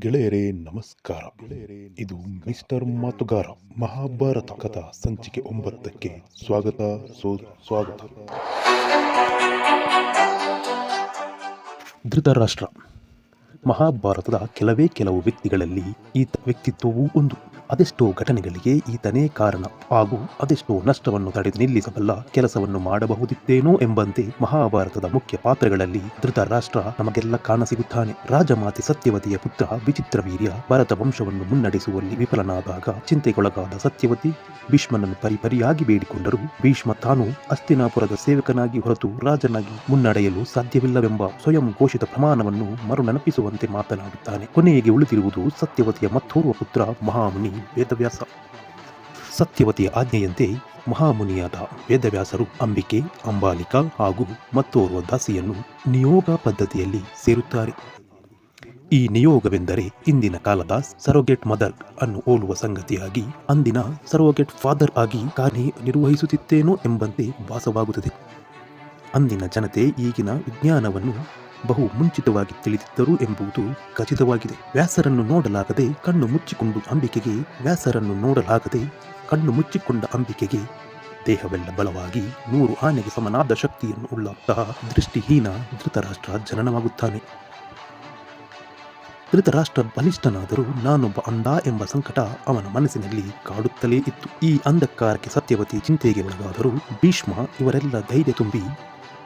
ಗೆಳೆಯರೇ ನಮಸ್ಕಾರ. ಇದು ಮಿಸ್ಟರ್ ಮಾತುಗಾರ ಮಹಾಭಾರತ ಕಥಾ ಸಂಚಿಕೆ ಒಂಬತ್ತಕ್ಕೆ ಸ್ವಾಗತ. ಸುಸ್ವಾಗತ ಧೃತರಾಷ್ಟ್ರ. ಮಹಾಭಾರತದ ಕೆಲವೇ ಕೆಲವು ವ್ಯಕ್ತಿಗಳಲ್ಲಿ ಈತ ವ್ಯಕ್ತಿತ್ವವೂ ಒಂದು. ಅದೆಷ್ಟೋ ಘಟನೆಗಳಿಗೆ ಈತನೇ ಕಾರಣ. ಹಾಗೂ ಅದೆಷ್ಟೋ ನಷ್ಟವನ್ನು ತಡೆದು ನಿಲ್ಲಿಸಬಲ್ಲ ಕೆಲಸವನ್ನು ಮಾಡಬಹುದಿತ್ತೇನೋ ಎಂಬಂತೆ ಮಹಾಭಾರತದ ಮುಖ್ಯ ಪಾತ್ರಗಳಲ್ಲಿ ಧೃತರಾಷ್ಟ್ರ ನಮಗೆಲ್ಲ ಕಾಣಸಿಗುತ್ತಾನೆ. ರಾಜಮಾತೆ ಸತ್ಯವತಿಯ ಪುತ್ರ ವಿಚಿತ್ರ ವೀರ್ಯ ಭರತ ವಂಶವನ್ನು ಮುನ್ನಡೆಸುವಲ್ಲಿ ವಿಫಲನಾದಾಗ ಚಿಂತೆಗೊಳಗಾದ ಸತ್ಯವತಿ ಭೀಷ್ಮನನ್ನು ಪರಿಪರಿಯಾಗಿ ಬೇಡಿಕೊಂಡರು ಭೀಷ್ಮ ತಾನು ಅಸ್ತಿನಾಪುರದ ಸೇವಕನಾಗಿ ಹೊರತು ರಾಜನಾಗಿ ಮುನ್ನಡೆಯಲು ಸಾಧ್ಯವಿಲ್ಲವೆಂಬ ಸ್ವಯಂ ಘೋಷಿತ ಪ್ರಮಾಣವನ್ನು ಮರುನೆನಪಿಸುವಂತೆ ಮಾತನಾಡುತ್ತಾನೆ. ಕೊನೆಗೆ ಉಳಿದಿರುವುದು ಸತ್ಯವತಿಯ ಮತ್ತೋರ್ವ ಪುತ್ರ ಮಹಾಮುನಿ ವೇದವ್ಯಾಸ. ಸತ್ಯವತಿಯ ಆಜ್ಞೆಯಂತೆ ಮಹಾಮುನಿಯಾದ ವೇದವ್ಯಾಸರು ಅಂಬಿಕೆ, ಅಂಬಾಲಿಕಾ ಹಾಗೂ ಮತ್ತೋರ್ವ ದಾಸಿಯನ್ನು ನಿಯೋಗ ಪದ್ಧತಿಯಲ್ಲಿ ಸೇರುತ್ತಾರೆ. ಈ ನಿಯೋಗವೆಂದರೆ ಇಂದಿನ ಕಾಲದ ಸರೋಗೆಟ್ ಮದರ್ ಅನ್ನು ಹೋಲುವ ಸಂಗತಿಯಾಗಿ ಅಂದಿನ ಸರೋಗೆಟ್ ಫಾದರ್ ಆಗಿ ಕಾರ್ಯ ನಿರ್ವಹಿಸುತ್ತಿತ್ತೇನೋ ಎಂಬಂತೆ ಭಾಸವಾಗುತ್ತದೆ. ಅಂದಿನ ಜನತೆ ಈಗಿನ ವಿಜ್ಞಾನವನ್ನು ಬಹು ಮುಂಚಿತವಾಗಿ ತಿಳಿದಿದ್ದರು ಎಂಬುದು ಖಚಿತವಾಗಿದೆ. ವ್ಯಾಸರನ್ನು ನೋಡಲಾಗದೆ ಕಣ್ಣು ಮುಚ್ಚಿಕೊಂಡು ಅಂಬಿಕೆಗೆ, ವ್ಯಾಸರನ್ನು ನೋಡಲಾಗದೆ ಕಣ್ಣು ಮುಚ್ಚಿಕೊಂಡ ಅಂಬಿಕೆಗೆ ದೇಹವೆಲ್ಲ ಬಲವಾಗಿ ನೂರು ಆನೆಗೆ ಸಮನಾದ ಶಕ್ತಿಯನ್ನು ಉಳ್ಳಂತಹ ದೃಷ್ಟಿಹೀನ ಧೃತರಾಷ್ಟ್ರ ಜನನವಾಗುತ್ತಾನೆ. ಧೃತರಾಷ್ಟ್ರ ಬಲಿಷ್ಠನಾದರೂ ನಾನೊಬ್ಬ ಅಂಧ ಎಂಬ ಸಂಕಟ ಅವನ ಮನಸ್ಸಿನಲ್ಲಿ ಕಾಡುತ್ತಲೇ ಇತ್ತು. ಈ ಅಂಧಕಾರಕ್ಕೆ ಸತ್ಯವತಿ ಚಿಂತೆಗೆ ಒಳಗಾದರೂ ಭೀಷ್ಮ ಇವರೆಲ್ಲ ಧೈರ್ಯ ತುಂಬಿ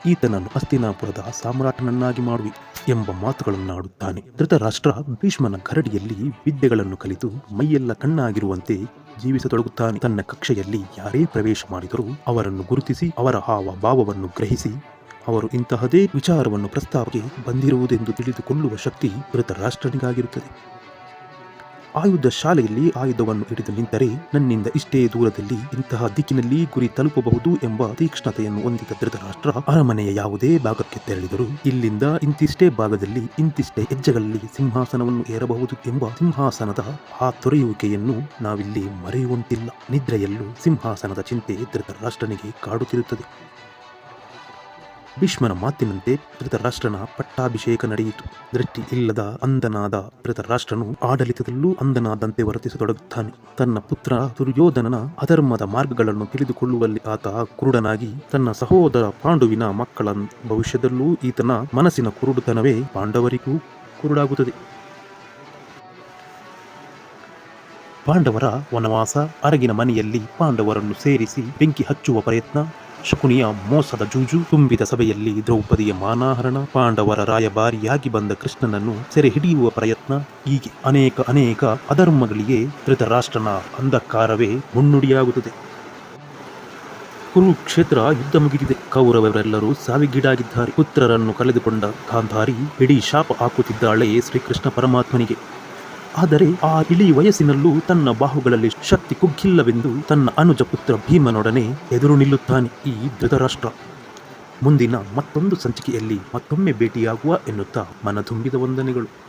ಈತನನ್ನು ಹಸ್ತಿನಾಪುರದ ಸಾಮ್ರಾಟನನ್ನಾಗಿ ಮಾಡುವಿ ಎಂಬ ಮಾತುಗಳನ್ನಾಡುತ್ತಾನೆ ಧೃತರಾಷ್ಟ್ರ ಭೀಷ್ಮನ ಕರಡಿಯಲ್ಲಿ ವಿದ್ಯೆಗಳನ್ನು ಕಲಿತು ಮೈಯೆಲ್ಲ ಕಣ್ಣಾಗಿರುವಂತೆ ಜೀವಿಸತೊಡಗುತ್ತಾನೆ. ತನ್ನ ಕಕ್ಷೆಯಲ್ಲಿ ಯಾರೇ ಪ್ರವೇಶ ಮಾಡಿದರೂ ಅವರನ್ನು ಗುರುತಿಸಿ ಅವರ ಹಾವ ಭಾವವನ್ನು ಗ್ರಹಿಸಿ ಅವರು ಇಂತಹದೇ ವಿಚಾರವನ್ನು ಪ್ರಸ್ತಾವಕ್ಕೆ ಬಂದಿರುವುದೆಂದು ತಿಳಿದುಕೊಳ್ಳುವ ಶಕ್ತಿ ಧೃತರಾಷ್ಟ್ರನಿಗಾಗಿರುತ್ತದೆ. ಆಯುಧ ಶಾಲೆಯಲ್ಲಿ ಆಯುಧವನ್ನು ಹಿಡಿದು ನಿಂತರೆ ನನ್ನಿಂದ ಇಷ್ಟೇ ದೂರದಲ್ಲಿ ಇಂತಹ ದಿಕ್ಕಿನಲ್ಲಿ ಗುರಿ ತಲುಪಬಹುದು ಎಂಬ ತೀಕ್ಷ್ಣತೆಯನ್ನು ಹೊಂದಿದ ಧೃತರಾಷ್ಟ್ರ ಅರಮನೆಯ ಯಾವುದೇ ಭಾಗಕ್ಕೆ ತೆರಳಿದರು ಇಲ್ಲಿಂದ ಇಂತಿಷ್ಟೇ ಭಾಗದಲ್ಲಿ ಇಂತಿಷ್ಟೇ ಹೆಜ್ಜೆಗಳಲ್ಲಿ ಸಿಂಹಾಸನವನ್ನು ಏರಬಹುದು ಎಂಬ ಸಿಂಹಾಸನದ ಆ ತೊರೆಯುವಿಕೆಯನ್ನು ನಾವಿಲ್ಲಿ ಮರೆಯುವಂತಿಲ್ಲ. ನಿದ್ರೆಯಲ್ಲೂ ಸಿಂಹಾಸನದ ಚಿಂತೆ ಧೃತರಾಷ್ಟ್ರನಿಗೆ ಕಾಡುತ್ತಿರುತ್ತದೆ. ಭೀಷ್ಮನ ಮಾತಿನಂತೆ ಧೃತರಾಷ್ಟ್ರನ ಪಟ್ಟಾಭಿಷೇಕ ನಡೆಯಿತು. ದೃಷ್ಟಿ ಇಲ್ಲದ ಅಂಧನಾದ ಧೃತರಾಷ್ಟ್ರನು ಆಡಳಿತದಲ್ಲೂ ಅಂಧನಾದಂತೆ ವರ್ತಿಸತೊಡಗುತ್ತಾನೆ. ತನ್ನ ಪುತ್ರ ದುರ್ಯೋಧನನ ಅಧರ್ಮದ ಮಾರ್ಗಗಳನ್ನು ತಿಳಿದುಕೊಳ್ಳುವಲ್ಲಿ ಆತ ಕುರುಡನಾಗಿ, ತನ್ನ ಸಹೋದರ ಪಾಂಡುವಿನ ಮಕ್ಕಳ ಭವಿಷ್ಯದಲ್ಲೂ ಈತನ ಮನಸ್ಸಿನ ಕುರುಡುತನವೇ ಪಾಂಡವರಿಗೂ ಕುರುಡಾಗುತ್ತದೆ. ಪಾಂಡವರ ವನವಾಸ, ಅರಗಿನ ಮನೆಯಲ್ಲಿ ಪಾಂಡವರನ್ನು ಸೇರಿಸಿ ಬೆಂಕಿ ಹಚ್ಚುವ ಪ್ರಯತ್ನ ಶಕುನಿಯ ಮೋಸದ ಜೂಜು ತುಂಬಿದ ಸಭೆಯಲ್ಲಿ ದ್ರೌಪದಿಯ ಮಾನಾಹರಣ ಪಾಂಡವರ ರಾಯಭಾರಿಯಾಗಿ ಬಂದ ಕೃಷ್ಣನನ್ನು ಸೆರೆ ಹಿಡಿಯುವ ಪ್ರಯತ್ನ ಹೀಗೆ ಅನೇಕ ಅನೇಕ ಅಧರ್ಮಗಳಿಗೆ ಧೃತರಾಷ್ಟ್ರನ ಅಂಧಕಾರವೇ ಮುನ್ನುಡಿಯಾಗುತ್ತದೆ. ಕುರುಕ್ಷೇತ್ರ ಯುದ್ಧ ಮುಗಿದಿದೆ. ಕೌರವರೆಲ್ಲರೂ ಸಾವಿಗೀಡಾಗಿದ್ದಾರೆ. ಪುತ್ರರನ್ನು ಕಳೆದುಕೊಂಡ ಗಾಂಧಾರಿ ಇಡೀ ಶಾಪ ಹಾಕುತ್ತಿದ್ದಾಳೆ ಶ್ರೀಕೃಷ್ಣ ಪರಮಾತ್ಮನಿಗೆ. ಆದರೆ ಆ ಇಳಿ ವಯಸ್ಸಿನಲ್ಲೂ ತನ್ನ ಬಾಹುಗಳಲ್ಲಿ ಶಕ್ತಿ ಕುಗ್ಗಿಲ್ಲವೆಂದು ತನ್ನ ಅನುಜ ಪುತ್ರ ಭೀಮನೊಡನೆ ಎದುರು ನಿಲ್ಲುತ್ತಾನೆ ಈ ಧೃತರಾಷ್ಟ್ರ. ಮುಂದಿನ ಮತ್ತೊಂದು ಸಂಚಿಕೆಯಲ್ಲಿ ಮತ್ತೊಮ್ಮೆ ಭೇಟಿಯಾಗುವ ಎನ್ನುತ್ತಾ ಮನತುಂಬಿದ ವಂದನೆಗಳು.